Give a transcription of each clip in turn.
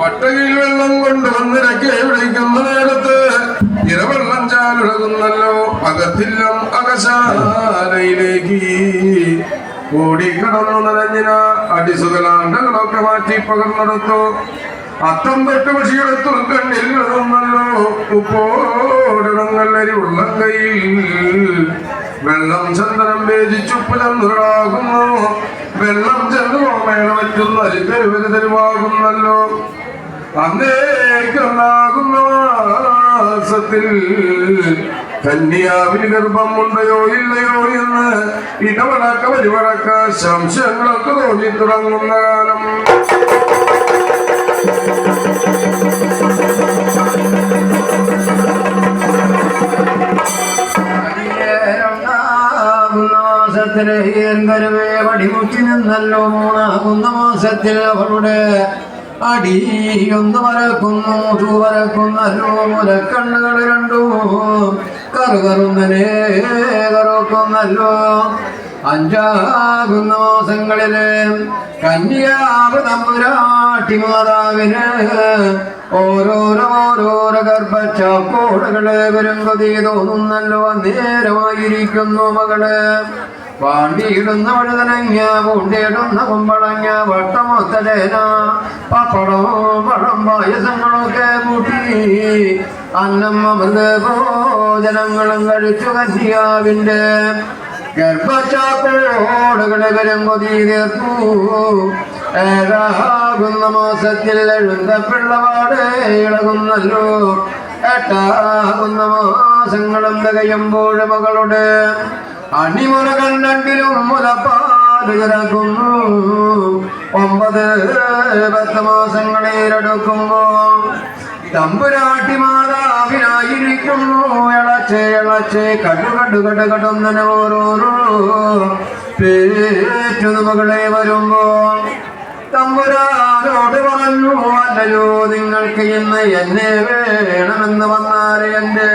വട്ടകിൽ വെള്ളം കൊണ്ടുവന്നിരക്കെ വിളിക്കുന്ന നേരത്ത് ഇരവെള്ളം ചാലുഴകുന്നല്ലോ അകത്തില്ലം അകശാലയിലേക്ക്. ഓടിക്കടന്നു നനഞ്ഞിന അടിസുകലാണ്ടകളൊക്കെ മാറ്റി പകർന്നെടുത്തു. അത്തം തൊട്ട് പക്ഷിയെടുത്തു കണ്ണിൽ എഴുതുന്നല്ലോ ഉപ്പോടിടങ്ങല്ലരി ഉള്ളം കയ്യിൽ. വെള്ളം ചന്ദനം വേദിച്ചുപ്പ് ചന്ദ്രനാകുന്നു വെള്ളം ചന്ദ്രമേള പറ്റുന്ന അരിപ്പെരുവര് അന്നേക്കുണ്ടാകുന്ന കന്യാവിന് ഗർഭം ഉണ്ടയോ ഇല്ലയോ എന്ന് ഇടവടക്ക വരുവടക്ക സംശയങ്ങളൊക്കെ തോന്നി തുടങ്ങുന്ന കാലം. മാസത്തിലെ എങ്കരവേ വടിമുറ്റി നിന്നല്ലോ മൂന്നാകുന്ന മാസത്തിൽ അവളുടെ അടിയൊന്ന് വരക്കുന്നു മുതു വരക്കുന്നല്ലോ മുലക്കണ്ണുകൾ രണ്ടും കറുകറുന്നനെ കറുക്കുന്നല്ലോ. അഞ്ചാകുന്ന മാസങ്ങളിൽ കന്യാവ് തമ്പുരാട്ടി മാതാവിന് ഓരോരോ ഓരോരോ വരും കൊതി തോന്നുന്നല്ലോ നേരമായിരിക്കുന്നു മകൾ. പാണ്ടിയിടുന്ന വഴുതനങ്ങ പൂണ്ടിയിടുന്ന കുമ്പളങ്ങ വട്ടമൊത്തലേന പപ്പടവും പഴം പായസങ്ങളൊക്കെ കൂട്ടി അന്നം അമൃത ഭോജനങ്ങളും കഴിച്ചു ഗർഭച്ചാക്കോടുകളെ വരും കൊതി തീർത്തു ഏഴാകുന്ന മാസത്തിൽ എഴുന്ന പിള്ളവാട് ഇളകുന്നല്ലോ. എട്ടാകുന്ന മാസങ്ങളും തികയുമ്പോൾ മകളുടെ അണിമുറകൾ രണ്ടിലും മുലപ്പാട് കിടക്കുന്നു ഒമ്പത് പത്ത് മാസങ്ങളിലെടുക്കുമ്പോ തമ്പുരാട്ടി മാതാവിനായിരിക്കുന്നു ഇളച്ചേ ഇളച്ചേ കടു കടു കടു കടുന്നന ഓരോരോ പേറ്റു മകളെ വരുമ്പോ തമ്പുരാനോട് പറഞ്ഞു അല്ലയോ നിങ്ങൾക്ക് ഇന്ന് എന്നെ വേണമെന്ന് വന്നാൽ എന്റെ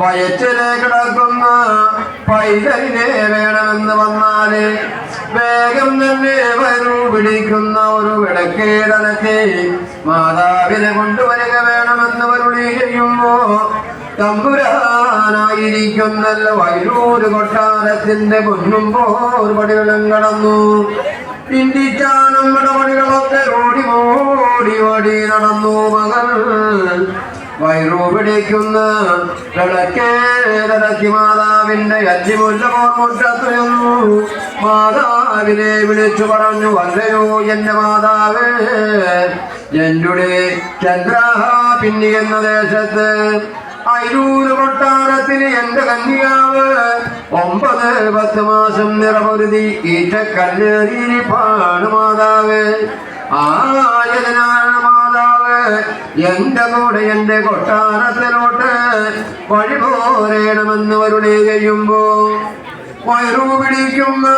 വയറ്റിലെ കിടക്കുന്ന പൈതലിനെ വേണമെന്ന് വന്നാൽ വേഗം തന്നെ വരൂ പിടിക്കുന്ന ഒരു വിടക്കേടനത്തെ മാതാവിനെ കൊണ്ടുവരിക വേണമെന്ന് വരുളി ചെയ്യുമ്പോ തമ്പുരാനായിരിക്കുന്നല്ല വൈരൂര് കൊട്ടാരത്തിന്റെ പൊന്നുമ്പോ ഒരു പടികളും കടന്നു. പിന്തിച്ചാനും ഇടപടികളൊക്കെ ഓടി ഓടി ഓടി നടന്നു മകൾ. വയറു പിടിക്കുന്ന. മാതാവിന്റെ അല്ലിമുല്ല മുറ്റത്തുന്നു മാതാവിനെ വിളിച്ചു പറഞ്ഞു വല്ലയോ എന്റെ മാതാവ് എന്റെ ചന്ദ്രാഹ പിന്നി എന്ന ദേശത്ത് അയിരൂര് കൊട്ടാരത്തിന് എന്റെ കന്യാവ്. ഒമ്പത് പത്ത് മാസം നിറപൊരുതി ഈറ്റക്കല്ലേറിയിരിപ്പാണ് മാതാവ്. ആയതിനാണ് എന്റെ കൂടെ എന്റെ കൊട്ടാരത്തിലോട്ട് വഴി പോരേണമെന്ന് വരുളി ചെയ്യുമ്പോ? വയറു പിടിക്കുന്ന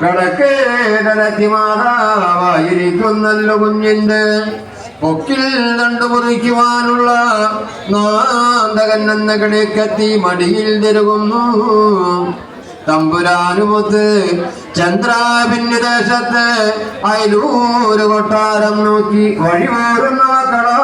കിടക്കേ മാതാവായിരിക്കുന്നല്ലോ കുഞ്ഞിന്റെ പൊക്കിൽ കണ്ടു മുറിക്കുവാനുള്ള നാന്തകൻ എന്ന കിടക്കത്തി മടിയിൽ തിരുകുന്നു. തമ്പുരാനുമൊത്ത് ചന്ദ്രാഭിന്യദേശത്ത് അയലൂര് കൊട്ടാരം നോക്കി വഴിമാറുന്ന മക്കളാ.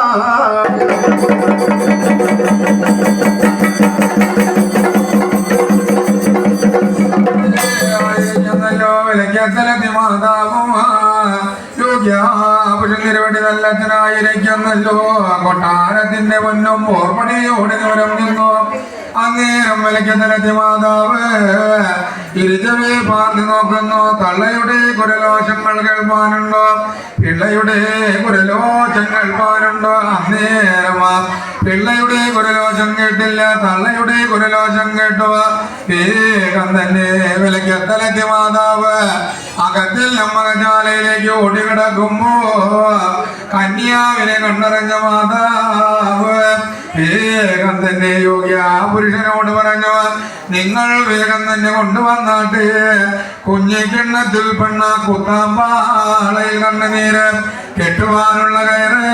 ായിരിക്കുന്നല്ലോ കൊട്ടാരത്തിന്റെ മുന്നും ഓർമ്മടിയോടെ ദൂരം നിന്നു അങ്ങേരം വിളിക്കുന്ന മാതാവ് ഇരുചവേ പാർത്തി നോക്കുന്നു. തള്ളയുടെ കുരലോശങ്ങൾ കേൾപ്പാനുണ്ടോ? പിള്ളയുടെ കുരലോശം കേൾപ്പാനുണ്ടോ? അന്നേരമാ പിള്ളയുടെ കുരലോശം കേട്ടില്ല. തള്ളയുടെ കുരലോശം കേട്ടോ വേഗം തന്നെ വിലക്കത്തലത്തി മാതാവ് അകത്തിൽ നമ്മകശാലയിലേക്ക് ഓടിക്കിടക്കുമ്പോ കന്യാവിനെ കണ്ടറിഞ്ഞ മാതാവ് വേഗം തന്നെ യോഗ്യ. ആ പുരുഷനോട് പറഞ്ഞു നിങ്ങൾ വേഗം തന്നെ കൊണ്ടുവന്നാട്ട്. കുഞ്ഞിക്കിണ്ണത്തിൽ പെണ്ണ കുത്താമ്പാളയിൽ കണ്ണുനീര് കെട്ടുവാനുള്ള കയറ്.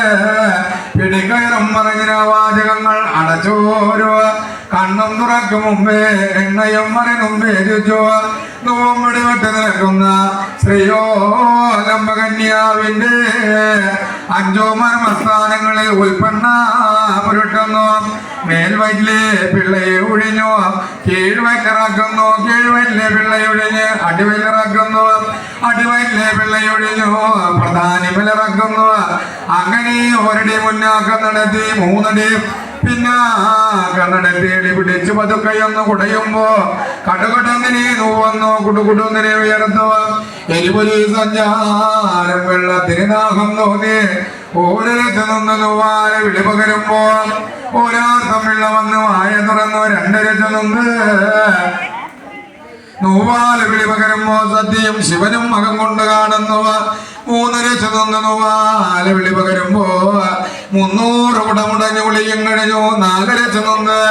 പിടിക്കയറും പറഞ്ഞ വാചകങ്ങൾ അടച്ചോരോ. കണ്ണും തുറക്കും മുമ്പേ എണ്ണയും മറി മുമ്പേ ചുച്ചോ നോമ്പടി വിട്ട് നിൽക്കുന്ന ശ്രീയോ ലംബകന്യാവിന്റെ അഞ്ചോ മർമസ്ഥാനങ്ങളിൽ ഉൽപ്പന്ന പുരുട്ടുന്നു. മേൽവല്ലെ പിള്ളയെ ഒഴിഞ്ഞു കീഴ്വക്കറാക്കുന്നു. കീഴ്വല്ലെ പിള്ളയൊഴിഞ്ഞ് അടിവല്ലിറക്കുന്നു അടിവല്ലെ പിള്ളയൊഴിഞ്ഞു പ്രധാനി പ്രധാനിമിലിറക്കുന്നു അങ്ങനെ ഒരടി മുന്നാക്കം നടത്തി മൂന്നടി പിന്നെ കണ്ണടത്തേടി പിടിച്ചു പതുക്കയൊന്ന് കുടയുമ്പോ കടുകടന്നിനെ നോവന്നോ കുടുകുടുന്നിനെ ഉയർത്തുക എരിപൊലി സഞ്ചാരം വെള്ളത്തിന് ദാഹം തോന്നി. ഓരോരുത്തു നിന്ന് നൂവാല വിളി പകരുമ്പോ ഓരോരുത്തം വെള്ളം വന്ന് വായ തുറന്നു രണ്ടരത്ത് നിന്ന് നോവാല വിളി പകരുമ്പോ സത്യം ശിവനും മകം കൊണ്ട് കാണുന്നുവ. മൂന്നര ചതൊന്ന് നോവാല വിളി പകരുമ്പോ മുന്നൂറ് കുടമുടഞ്ഞു വിളിയും കഴിഞ്ഞു. നാലര നിന്ന്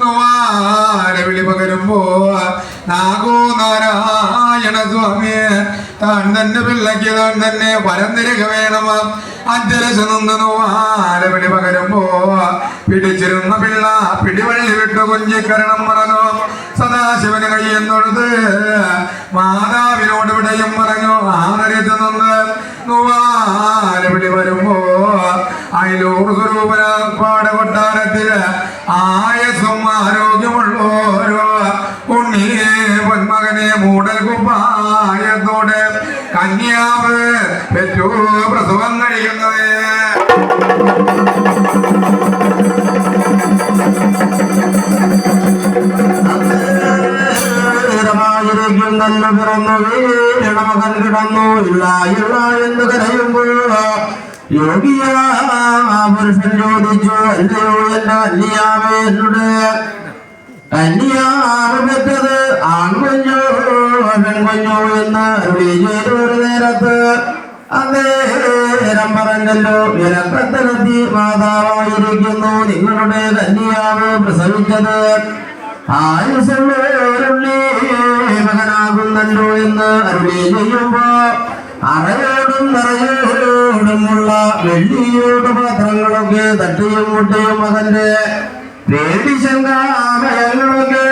നോവാല വിളി പകരുമ്പോ നാഗോ നാരായണ സ്വാമി താൻ തന്റെ പിള്ളയ്ക്ക് താൻ തന്നെ പരന്തിരക തിരക വേണം അഞ്ചരശ നിന്ന് നോവാല വിളി പകരുമ്പോ പിടിച്ചിരുന്ന പിള്ള പിടിവള്ളി വിട്ടു കുഞ്ഞിക്കരണം മറന്നു. സദാശിവന് കയ്യെന്നൊഴുത് മാതാവിനോട് വിടയും പറഞ്ഞു. വിളി വരുമ്പോ അയലൂർ സ്വരൂപന കൊട്ടാരത്തിൽ ആയസും ആരോഗ്യമുള്ളോരോ ഉണ്ണിയെ പൊന്മകനെ മൂടൽ കുപ്പായത്തോടെ കന്യാവ് പ്രസവം വീരണമകൻ ഇള്ള ഇല്ല എന്ന് കരയുമ്പോൾ യോഗിയാപുരുഷൻ ചോദിച്ചു അല്ലയോ എന്റെ കന്യാമേ എന്നോട്? ആൺകുഞ്ഞോ പെൺകുഞ്ഞോ എന്ന് ഒരു നേരത്ത്. അന്നേരം പറഞ്ഞല്ലോ വിലക്കത്തലെത്തി മാതാവായിരിക്കുന്നു നിങ്ങളുടെ കന്യാവ് പ്രസവിച്ചത്. ആയുസുള്ളവരുള്ളി മകനാകുന്നല്ലോ എന്ന് അരുളി ചെയ്യുമ്പോ അറയോടും നിറയോടുമുള്ള വെള്ളിയോട് പാത്രങ്ങളൊക്കെ തട്ടിയും മുട്ടിയും മകന്റെ പേടി ശങ്കാമയങ്ങളൊക്കെ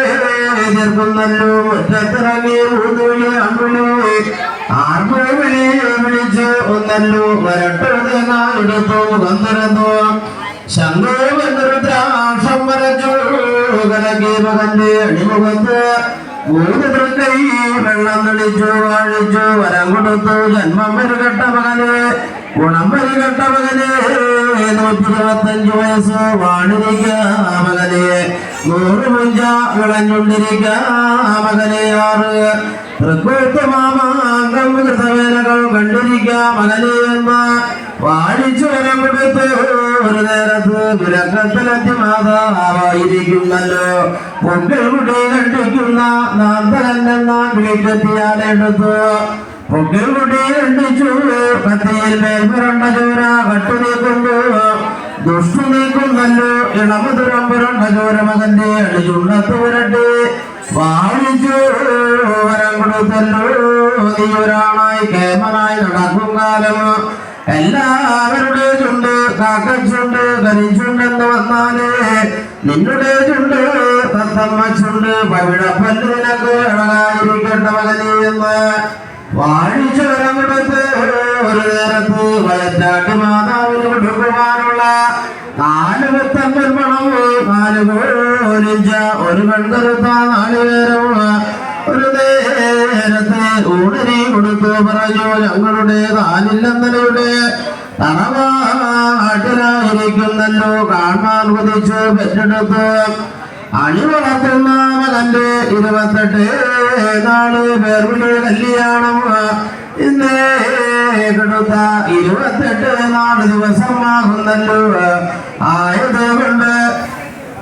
എതിർക്കുന്നല്ലോ മുറ്റത്തിറങ്ങി ഊതുവിളി അമ്പിളി ആർപ്പുവിളി വിളിച്ച് ഒന്നല്ലോ. വരട്ടെഴുതുക വന്നിരുന്നു. തുറന്നു ശങ്കോപദ്രാക്ഷം വരച്ചു. കലക്കി മകന്റെ അടിമുഖത്ത് മൂന്ന് തൃക്കൈ വെള്ളം വരം കൊടുത്തു മകന് ആറ് വാഴിച്ചു വരം കൊടുത്ത്. ഒരു നേരത്ത് വിലക്കത്തിലെത്തി മാതാവായിരിക്കുന്നല്ലോ പൊങ്കൽ കുട്ടി കണ്ടിക്കുന്ന നാന്തകന്നെന്ന വീട്ടെത്തിയാലെടുത്തു പൊങ്കൽ കുട്ടി കണ്ടിച്ചു? കത്തിയിൽ മേൽ പുരണ്ട ചോര കട്ടുനീക്കുന്നു ദുഷ്ടു നീക്കുന്നല്ലോ ഇളമതുരം പുരണ്ട ചോര മകന്റെ അടിച്ചുണ്ടത്ത് പുരട്ടെ. വാണിച്ചു വരം കൊടുത്തല്ലോ. നീയൊരാണായി കേമനായി നടക്കും കാലം. എല്ലാവരുടെ ചുണ്ട് കാക്കച്ചുണ്ട് കരിച്ചുണ്ടെന്ന് വന്നാലേ നിന്നുടെ ചുണ്ട് തത്തമ്മ ചുണ്ട് പവിഴപ്പല്ല് നിനക്ക് ഇളകായിരിക്കട്ടെ മകനെ എന്ന് കൊടുത്ത് ഒരു നേരത്ത് വയറ്റാട്ടി മാതാവിന് കൊടുക്കുവാനുള്ള നാല് പത്തമ്പൽ പണം നാല് കോലിഞ്ച ഒരു കൺകറുത്ത നാലുപേരും ഒരു നേരത്തെ ഊണരി കൊടുത്തു പറഞ്ഞു ഞങ്ങളുടെ താനില്ലെന്നലയുടെ തറവാട്ടിലായിരിക്കുന്നല്ലോ കാണാൻ കുതിച്ചു പെറ്റെടുത്ത് അണിവളർത്തുന്ന മകന്റെ ഇരുപത്തെട്ട് നാൾ പേർവിളി കല്യാണം. ഇന്നേ കെടുത്ത ഇരുപത്തെട്ട് നാല് ദിവസമാകുന്നല്ലോ ആയത് കൊണ്ട്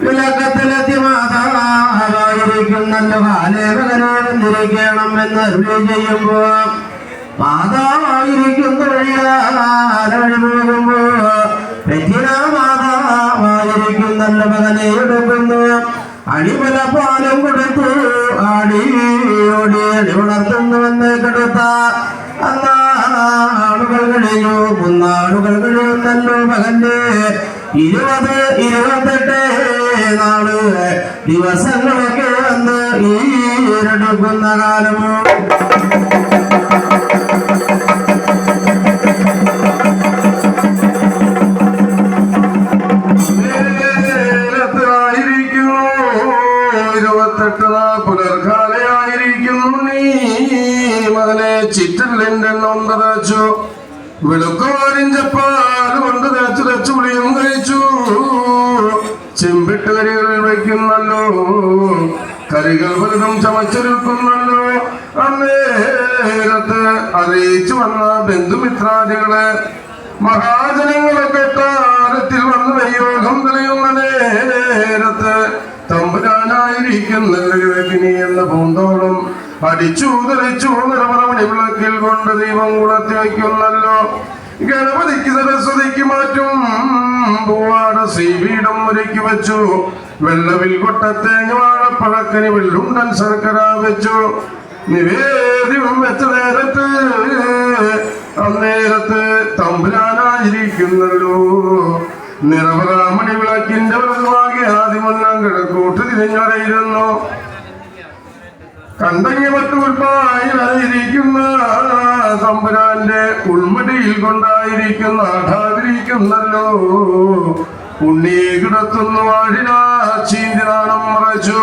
വിലക്കത്തിലെത്തി മാതാവായിരിക്കുന്നല്ലോ. കാലേവകനെ വന്നിരിക്കണം എന്ന് അരുളി ചെയ്യുമ്പോ മാതാവായിരിക്കുന്ന വഴിയാലഴി പോകുമ്പോ രചിന മാതാവായിരിക്കുന്ന മകനെ എടുക്കുന്നു അടിമല പാലം കൊടുത്തു ആടിയോടി ഓടി അടി വളർത്തുന്നുവെന്ന് കെടുത്ത അന്നാളുകൾ കഴിഞ്ഞു. മൂന്നാളുകൾ കഴിയുന്നല്ലോ മകന്റെ ഇരുപത് ഇരുപത്തെട്ട് നാൾ ദിവസങ്ങളൊക്കെ വന്ന് ഈരെടുക്കുന്ന കാലമോ? കറികൾ വലുതും ചമച്ചൊരുക്കുന്നല്ലോ അന്നേരത്ത് അറിയിച്ചു വന്ന ബന്ധുമിത്രാദികളെ മഹാജനങ്ങളൊക്കെ താരത്തിൽ വന്ന് വയ്യോഗം തെളിയുന്ന നേരത്ത് തമ്പുരാനായിരിക്കുന്നി എന്ന പൂന്തോളം അടിച്ചു തെളിച്ചു നിറമണി വിളക്കിൽ കൊണ്ട് ദൈവം കുളത്തി വയ്ക്കുന്നല്ലോ. ഗണപതിക്ക് സരസ്വതിക്ക് മാറ്റും. പൂവാട ശ്രീപീഠം ഒരുക്കി വെച്ചു. വെള്ളവിൽ കൊട്ട കൊട്ടത്തേങ്ങ വാഴപ്പഴക്കനി വെള്ളുണ്ടൻ ശർക്കര വെച്ചു. നിവേദ്യം വെച്ച നേരത്ത് അന്നേരത്ത് തമ്പുരാനായിരിക്കുന്നല്ലോ. നിറവറാമണി വിളക്കിന്റെ വെള്ളമാകെ ആദ്യമൊന്നാം കിടക്കൂട്ട് തിരിഞ്ഞറിയിരുന്നു കണ്ടങ്ങി മറ്റുൽപ്പായിരിക്കുന്ന തമ്പുരാന്റെ ഉൾമടിയിൽ കൊണ്ടായിരിക്കുന്ന ആഠാതിരിക്കുന്നല്ലോ ഉണ്ണി കിടത്തുന്നു വാഴിനാ ചീന്തി നാണം മറച്ചു.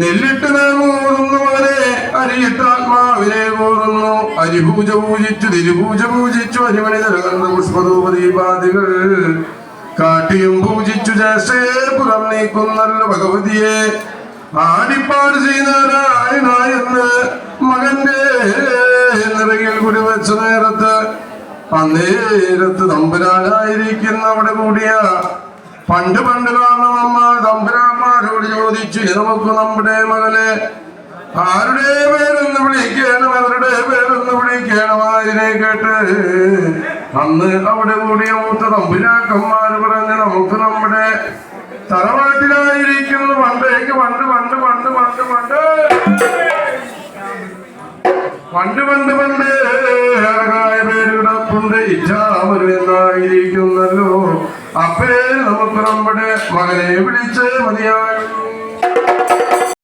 നെല്ലിട്ട് നേർന്നൂറുന്നു മകനെ അരിയിട്ട് ആത്മാവിനെ കൂറുന്നു അരിപൂജ പൂജിച്ചു തിരുപൂജ പൂജിച്ചു അരിമണി നിലകണ്ട പുഷ്പധൂപദീപാദികൾ കാട്ടിയും പൂജിച്ചു ജേഷയെ പുറം നീക്കുന്നല്ല ഭഗവതിയെ. ആടിപ്പാട് ശ്രീനാരായണ എന്ന് മകന്റെ നിറയിൽ കുടിവെച്ച നേരത്ത് അന്നേരത്ത് തമ്പുരാനായിരിക്കുന്ന അവിടെ കൂടിയ പണ്ട് പണ്ട് കാരണം അമ്മ തമ്പുരാന്മാരോട് ചോദിച്ചു നമുക്ക് നമ്മുടെ മകനെ ആരുടെ പേരെന്ന് വിളിക്കണം അവരുടെ പേരെന്ന് വിളിക്കണം? അതിനെ കേട്ട് അന്ന് അവിടെ കൂടിയ മൂത്ത തമ്പുരാക്കന്മാര് പറഞ്ഞ് നമുക്ക് നമ്മുടെ തറവാട്ടിലായിരിക്കുന്നു പണ്ടേക്ക് പണ്ട് പണ്ട് പണ്ട് പണ്ട് പണ്ട്. പണ്ട് പണ്ട് പണ്ട് പുണ്ടെ ഇച്ഛാമരുവെന്നായിരിക്കുന്നല്ലോ അപ്പേ നമുക്ക് നമ്മുടെ മകനെ വിളിച്ച് മതിയാകും